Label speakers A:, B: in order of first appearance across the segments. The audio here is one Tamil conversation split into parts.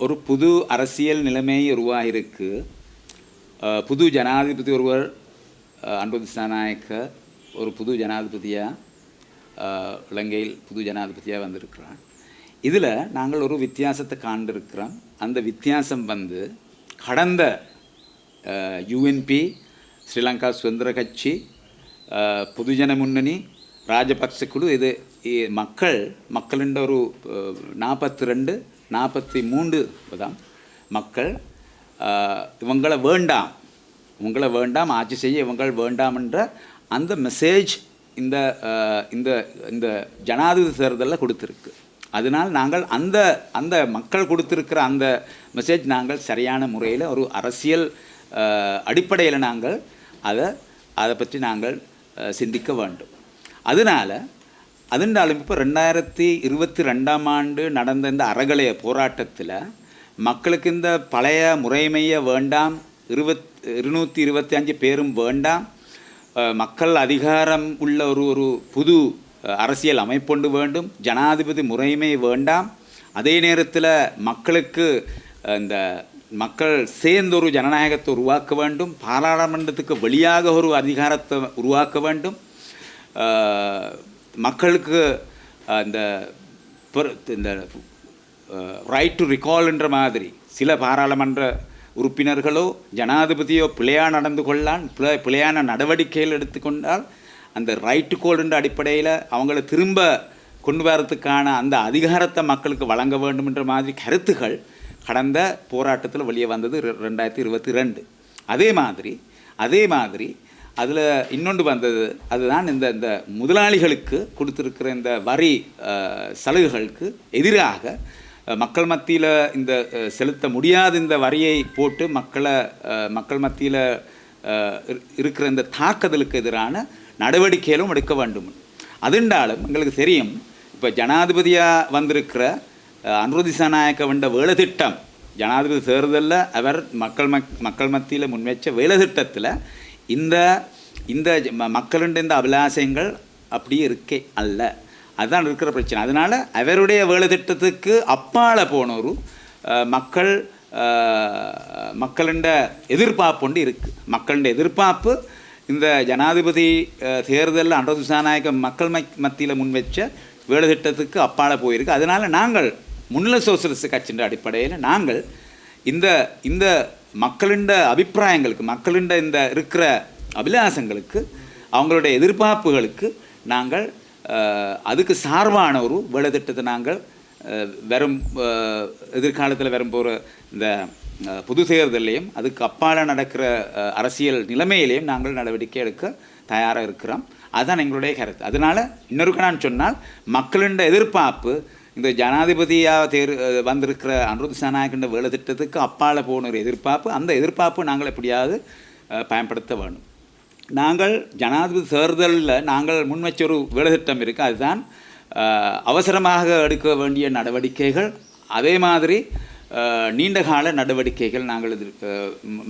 A: ஒரு புது அரசியல் நிலைமை உருவாகிருக்கு புது ஜனாதிபதி ஒருவர் அஹ், அன்பு திசாநாயக்க ஒரு புது ஜனாதிபதியாக இலங்கையில் புது ஜனாதிபதியாக வந்திருக்கிறார். இதில் நாங்கள் ஒரு வித்தியாசத்தை காண்டிருக்கிறோம் அந்த வித்தியாசம் வந்து கடந்த யுஎன்பி ஸ்ரீலங்கா சுதந்திர கட்சி பொதுஜன முன்னணி ராஜபக்ச குழு இது இ- மக்கள் மக்களின்ற ஒரு நாற்பத்தி ரெண்டு நாற்பத்தி மூன்று தான் மக்கள் இவங்களை வேண்டாம். இவங்களை வேண்டாம் ஆட்சி செய்ய இவங்கள் வேண்டாம் என்ற அந்த மெசேஜ் இந்த இந்த இந்த ஜனாதிபதி தேர்தலில் கொடுத்துருக்கு. அதனால் நாங்கள் அந்த அந்த மக்கள் கொடுத்துருக்கிற அந்த மெசேஜ் நாங்கள் சரியான முறையில் ஒரு அரசியல் அடிப்படையில் நாங்கள் அதை அதை பற்றி நாங்கள் சிந்திக்க வேண்டும். அதனால் அதுண்டாலும் இப்போ ரெண்டாயிரத்தி இருபத்தி ரெண்டாம் ஆண்டு நடந்த இந்த அறகலைய போராட்டத்தில் மக்களுக்கு இந்த பழைய முறைமையை வேண்டாம் இருபத் இருநூற்றி இருபத்தி அஞ்சு பேரும் வேண்டாம். மக்கள் அதிகாரம் உள்ள ஒரு ஒரு புது அரசியல் அமைப்பொண்டு வேண்டும் ஜனாதிபதி முறைமை வேண்டாம். அதே நேரத்தில் மக்களுக்கு இந்த மக்கள் சேர்ந்து ஒரு ஜனநாயகத்தை உருவாக்க வேண்டும் பாராளுமன்றத்துக்கு வெளியாக ஒரு அதிகாரத்தை உருவாக்க வேண்டும். மக்களுக்கு இந்த இந்த ரைட் டு ரிகால்ன்ற மாதிரி சில பாராளுமன்ற உறுப்பினர்களோ ஜனாதிபதியோ பிழையாக நடந்து கொள்ளான் பிழை பிழையான நடவடிக்கைகள் எடுத்துக்கொண்டால் அந்த ரைட் டு கோல்ன்ற அடிப்படையில் அவங்கள திரும்ப கொண்டு வரத்துக்கான அந்த அதிகாரத்தை மக்களுக்கு வழங்க வேண்டுமென்ற மாதிரி கருத்துகள் கடந்த போராட்டத்தில் வெளியே வந்தது ரெ- ரெண்டாயிரத்தி இருபத்தி ரெண்டு. அதே மாதிரி அதே மாதிரி அதில் இன்னொன்று வந்தது. அதுதான் இந்த இந்த முதலாளிகளுக்கு கொடுத்துருக்கிற இந்த வரி சலுகைகளுக்கு எதிராக மக்கள் மத்தியில் இந்த செலுத்த முடியாத இந்த வரியை போட்டு மக்களை மக்கள் மத்தியில் இருக்கிற இந்த தாக்குதலுக்கு எதிரான நடவடிக்கைகளும் எடுக்க வேண்டும். அதுண்டாலும் எங்களுக்கு தெரியும் இப்போ ஜனாதிபதியாக வந்திருக்கிற அனுருதி சனாயக்க வந்த வேலை திட்டம் ஜனாதிபதி தேர்தலில் அவர் மக்கள் மக் மக்கள் மத்தியில் முன்வைச்ச வேலை திட்டத்தில் இந்த இந்த ம- மக்களுடைய இந்த அபிலாசங்கள் அப்படியே இருக்கே அல்ல. அதுதான் இருக்கிற பிரச்சனை. அதனால் அவருடைய வேலை திட்டத்துக்கு அப்பால போனோரு மக்கள் அஹ், மக்களுண்ட எதிர்பார்ப்பு ஒன்று இருக்குது மக்களுடைய எதிர்பார்ப்பு இந்த ஜனாதிபதி தேர்தலில் அன்றது சாநாயக மக்கள் மத்தியில் முன்வைச்ச வேலை திட்டத்துக்கு அப்பால போயிருக்கு. அதனால் நாங்கள் முன்னில சோசியலிஸ்ட் கட்சியின் அடிப்படையில் நாங்கள் இந்த இந்த மக்களின் அபிப்பிராயங்களுக்கு மக்களின் இந்த இருக்கிற அபிலாசங்களுக்கு அவங்களுடைய எதிர்பார்ப்புகளுக்கு நாங்கள் அதுக்கு சார்பான ஒரு வேலைத்திட்டத்தை நாங்கள் வரும் எதிர்காலத்தில் வரும்போகிற இந்த பொது தேர்தலையும் அதுக்கு அப்பால் நடக்கிற அரசியல் நிலைமையிலையும் நாங்கள் நடவடிக்கை எடுக்க தயாராக இருக்கிறோம். அதுதான் எங்களுடைய கருத்து. அதனால் இன்னொருக்கு நான் சொன்னால் மக்களின் எதிர்பார்ப்பு இந்த ஜனாதிபதியாக தேர் வந்திருக்கிற அனுருத் சனாயக்கின்ற வேலை திட்டத்துக்கு அப்பால் போன ஒரு எதிர்பார்ப்பு அந்த எதிர்பார்ப்பு நாங்கள் எப்படியாவது பயன்படுத்த வேண்டும். நாங்கள் ஜனாதிபதி தேர்தலில் நாங்கள் முன்வச்ச ஒரு வேலைத்திட்டம் இருக்குது அதுதான் அவசரமாக எடுக்க வேண்டிய நடவடிக்கைகள் அதே மாதிரி நீண்டகால நடவடிக்கைகள் நாங்கள் இது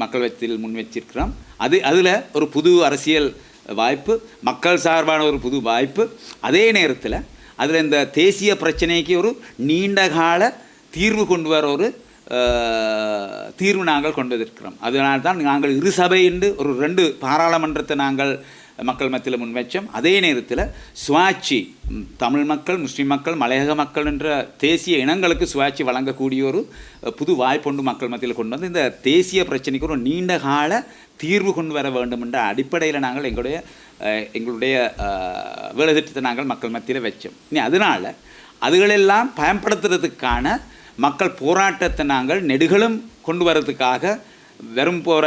A: மக்கள் வச்சத்தில் முன் வச்சிருக்கிறோம். அது அதில் ஒரு புது அரசியல் வாய்ப்பு மக்கள் சார்பான ஒரு புது வாய்ப்பு. அதே நேரத்தில் அதில் இந்த தேசிய பிரச்சனைக்கு ஒரு நீண்டகால தீர்வு கொண்டு வர ஒரு தீர்வு நாங்கள் கொண்டு வந்திருக்கிறோம். அதனால்தான் நாங்கள் இரு சபை என்று ஒரு ரெண்டு பாராளுமன்றத்தை நாங்கள் மக்கள் மத்தியில் முன்வைச்சோம். அதே நேரத்தில் சுவாட்சி தமிழ் மக்கள் முஸ்லீம் மக்கள் மலையக மக்கள் என்ற தேசிய இனங்களுக்கு சுவாட்சி வழங்கக்கூடிய ஒரு புது வாய்ப்பொண்டு மக்கள் மத்தியில் கொண்டு வந்து இந்த தேசிய பிரச்சனைக்கு ஒரு நீண்ட கால தீர்வு கொண்டு வர வேண்டும் என்ற அடிப்படையில் நாங்கள் எங்களுடைய எங்களுடைய அஹ், வேலை திட்டத்தை நாங்கள் மக்கள் மத்தியில் வச்சோம். இனி அதனால் அதுகளெல்லாம் பயன்படுத்துறதுக்கான மக்கள் போராட்டத்தை நாங்கள் நெடுகளும் கொண்டு வரதுக்காக வெறும் போகிற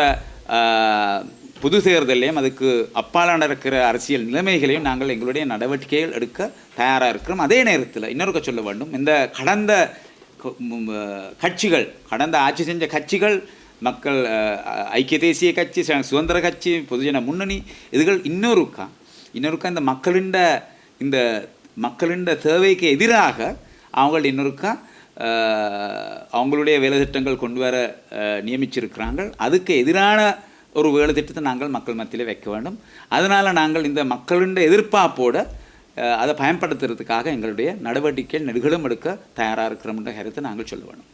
A: பொது தேர்தலையும் அதுக்கு அப்பால நடக்கிற அரசியல் நிலைமைகளையும் நாங்கள் எங்களுடைய நடவடிக்கைகள் எடுக்க தயாராக இருக்கிறோம். அதே நேரத்தில் இன்னொருக்க சொல்ல வேண்டும். இந்த கடந்த கட்சிகள் கடந்த ஆட்சி செஞ்ச கட்சிகள் மக்கள் ஐக்கிய தேசிய கட்சி சுதந்திர கட்சி பொதுஜன முன்னணி இதுகள் இன்னொருக்கா இன்னொருக்கா இந்த மக்களின் இந்த மக்களின் தேவைக்கு எதிராக அவங்க இன்னொருக்கா அவங்களுடைய வேலை திட்டங்கள் கொண்டு வர நியமிச்சிருக்கிறாங்க. அதுக்கு எதிரான ஒரு வேலை திட்டத்தை நாங்கள் மக்கள் மத்தியில் வைக்க வேண்டும். அதனால் நாங்கள் இந்த மக்களின் எதிர்பார்ப்போடு அதை பயன்படுத்துறதுக்காக எங்களுடைய நடவடிக்கைகள் நெடுகளும் எடுக்க தயாராக இருக்கிறோம்ன்ற கருத்தை நாங்கள் சொல்ல வேணும்